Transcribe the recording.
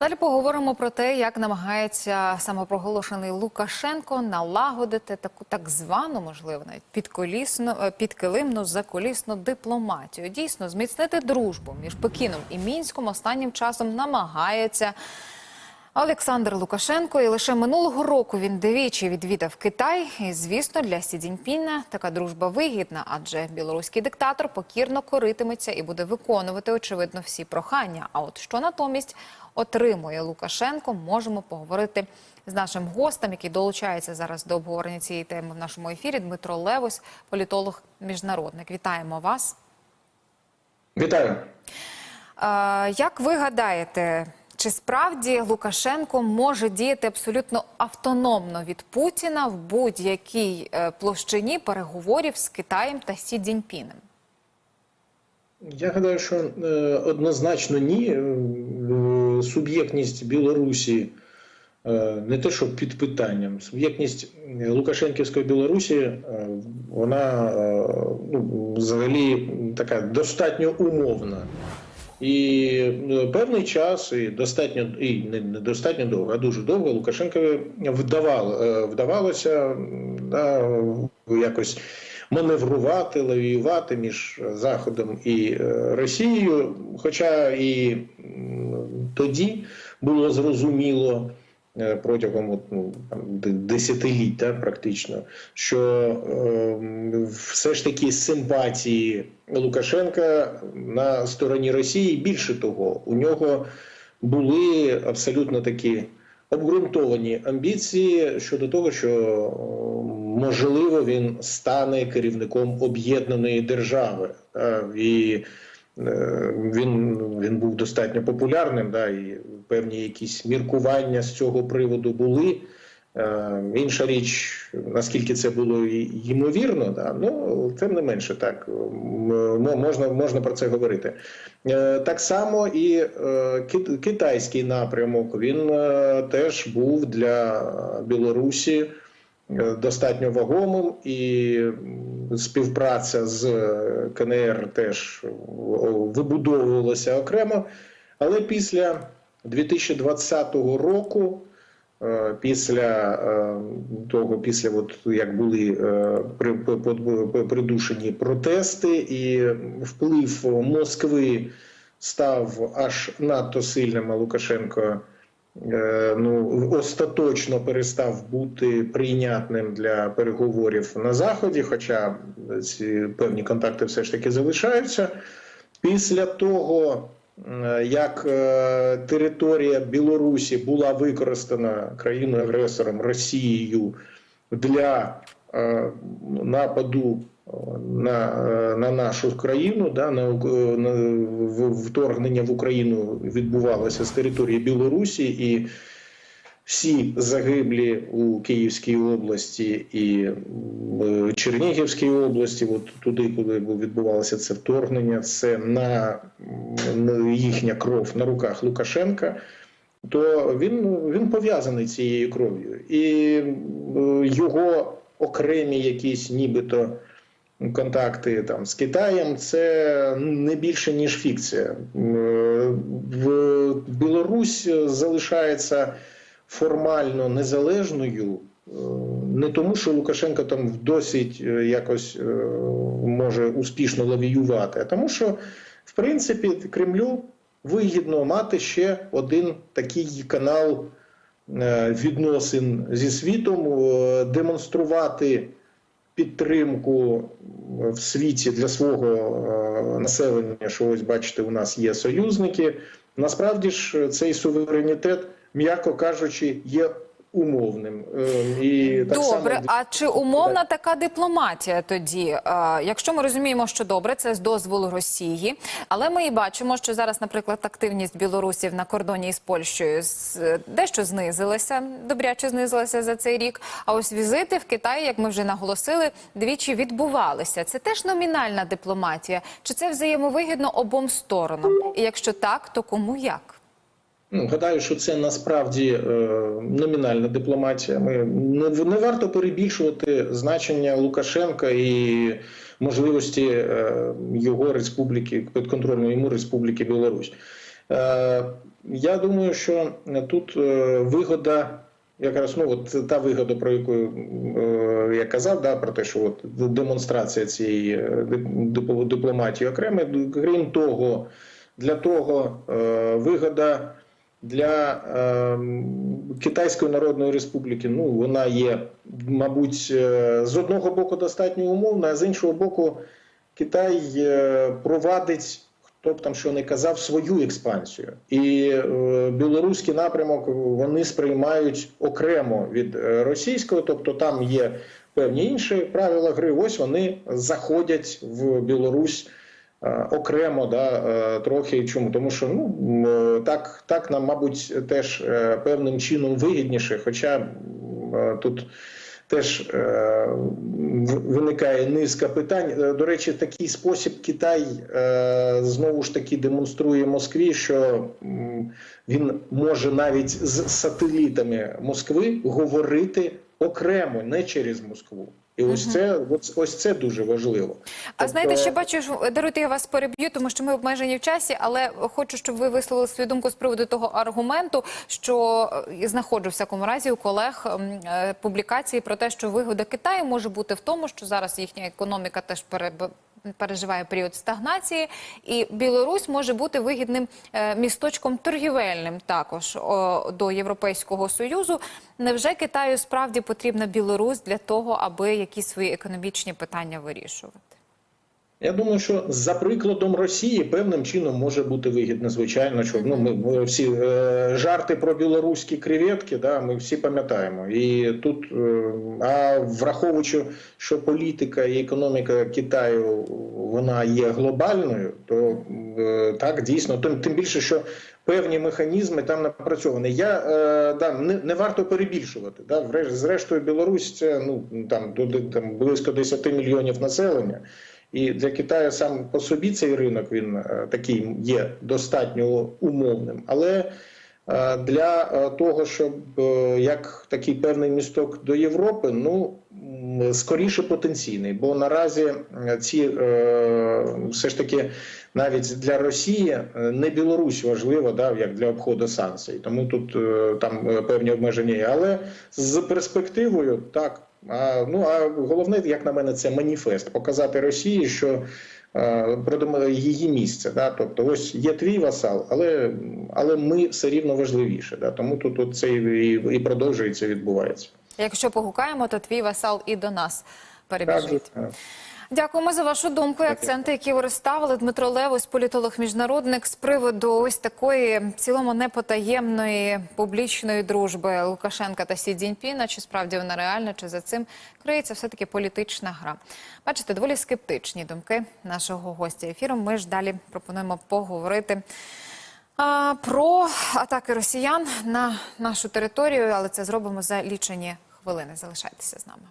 Далі поговоримо про те, як намагається самопроголошений Лукашенко налагодити таку так звану, можливо, навіть підколісну, е, підкилимну заколісну дипломатію. Дійсно, зміцнити дружбу між Пекіном і Мінськом останнім часом намагається. Олександр Лукашенко, і лише минулого року він двічі відвідав Китай. І звісно, для Сі Цзіньпіна така дружба вигідна, адже білоруський диктатор покірно коритиметься і буде виконувати очевидно всі прохання. А от що натомість отримує Лукашенко, можемо поговорити з нашим гостем, який долучається зараз до обговорення цієї теми в нашому ефірі. Дмитро Левось, політолог міжнародник. Вітаємо вас. Вітаю. Як ви гадаєте, чи справді Лукашенко може діяти абсолютно автономно від Путіна в будь-якій е, площині переговорів з Китаєм та Сі Цзіньпінем? Я гадаю, що е, однозначно ні. Е, Суб'єктність Білорусі не те, що під питанням. Суб'єктність Лукашенківської Білорусі вона ну, взагалі така достатньо умовна. І е, певний час, і достатньо і не достатньо довго, а дуже довго Лукашенкові вдавало, е, вдавалося да, якось маневрувати, лавіювати між Заходом і е, Росією. Хоча і тоді було зрозуміло протягом от, ну, там, д- десятиліть, да, практично, що е, все ж таки симпатії Лукашенка на стороні Росії більше того, у нього були абсолютно такі обґрунтовані амбіції щодо того, що е, можливо він стане керівником об'єднаної держави. Е, І е, він, він був достатньо популярним, да, і певні якісь міркування з цього приводу були. Е, Інша річ, наскільки це було ймовірно, да, ну тим не менше, так можна, можна про це говорити. Е, Так само і е, китайський напрямок він теж був для Білорусі достатньо вагомим, і співпраця з КНР теж вибудовувалася окремо. Але після 2020 року. Е, Після е, того, після от як були е, при- при- при- придушені протести, і вплив Москви став аж надто сильним. А Лукашенко ну остаточно перестав бути прийнятним для переговорів на заході, хоча ці певні контакти все ж таки залишаються. Після того, як е, територія Білорусі була використана країною агресором Росією для е, нападу е, на, е, на нашу країну, да, на, на вторгнення в Україну відбувалося з території Білорусі і всі загиблі у Київській області і м, Чернігівській області, от туди, коли відбувалося це вторгнення, це на, на їхня кров на руках Лукашенка. То він, він пов'язаний цією кров'ю, і його окремі якісь нібито контакти там з Китаєм це не більше ніж фікція. В Білорусь залишається формально незалежною. е, Не тому, що Лукашенко там досить е, якось е, може успішно лавіювати, а тому, що в принципі Кремлю вигідно мати ще один такий канал відносин зі світом, демонструвати підтримку в світі для свого населення, що ось бачите, у нас є союзники. Насправді ж цей суверенітет, м'яко кажучи, є умовним. Е, І так Добре, само а чи умовна така дипломатія тоді? Е, Якщо ми розуміємо, що добре, це з дозволу Росії, але ми і бачимо, що зараз, наприклад, активність білорусів на кордоні із Польщею дещо знизилася, добряче знизилася за цей рік. А ось візити в Китай, як ми вже наголосили, двічі відбувалися. Це теж номінальна дипломатія. Чи це взаємовигідно обом сторонам? І якщо так, то кому як? Ну, гадаю, що це насправді е, номінальна дипломатія. Ми не, не варто перебільшувати значення Лукашенка і можливості е, його республіки, підконтрольної йому республіки Білорусь. Е, Я думаю, що тут вигода, якраз ну от та вигода, про яку я казав, да, про те, що от демонстрація цієї дип- дипломатії окремо. Крім того, для того вигода для е, Китайської Народної Республіки, ну вона є, мабуть, е, з одного боку достатньо умовна, а з іншого боку, Китай е, провадить, хто б там що не казав, свою експансію. І е, білоруський напрямок вони сприймають окремо від е, російського, тобто там є певні інші правила гри. Ось вони заходять в Білорусь. Е, Окремо, да, е, трохи чому? Тому що ну е, так, так нам, мабуть, теж певним чином вигідніше. Хоча тут теж виникає низка питань. До речі, такий спосіб Китай знову ж таки демонструє Москві, що він може навіть з сателітами Москви говорити окремо, не через Москву. І ось це ось, ось це дуже важливо. А знаєте, Тобто- ще бачу, даруйте, я вас переб'ю, тому що ми обмежені в часі, але хочу, щоб ви висловили свою думку з приводу того аргументу, що е, знаходжу в всякому разі у колег е, публікації про те, що вигода Китаю може бути в тому, що зараз їхня економіка теж переб- переживає період стагнації, і Білорусь може бути вигідним е, місточком торгівельним також до Європейського союзу. Невже Китаю справді потрібна Білорусь для того, аби якісь свої економічні питання вирішувати? Я думаю, що за прикладом Росії певним чином може бути вигідно, звичайно, що ну ми, всі е, жарти про білоруські креветки, да, ми всі пам'ятаємо. І тут, е, а враховуючи, що політика і економіка Китаю вона є глобальною, то е, так дійсно, тим, тим більше, що певні механізми там напрацьовані. Я е, да, не, не варто перебільшувати. Да, врешті- зрештою, Білорусь це ну там до- там близько 10 мільйонів населення. І для Китаю сам по собі цей ринок він е, такий є достатньо умовним. Але е, для е, того, щоб як такий певний місток до Європи, ну скоріше потенційний, бо наразі ці все ж таки навіть для Росії не Білорусь важлива, да, як для обходу санкцій. Тому тут там певні обмеження є. Але з перспективою так. А, ну а головне, як на мене, це маніфест показати Росії, що продумали її місце. Да? Тобто, ось є твій васал, але, але ми все рівно важливіше. Да? Тому тут, тут це і, і продовжується, відбувається. Якщо погукаємо, то твій васал і до нас Так, перебіжить. Дякуємо за вашу думку і акценти, які ви розставили. Дмитро Левось, політолог-міжнародник, з приводу ось такої в цілому непотаємної публічної дружби Лукашенка та Сі Цзіньпіна. Чи справді вона реальна, чи за цим криється все-таки політична гра? Бачите, доволі скептичні думки нашого гостя ефіру. Ми ж далі пропонуємо поговорити. Про атаки росіян на нашу територію, але це зробимо за лічені хвилини. Залишайтеся з нами.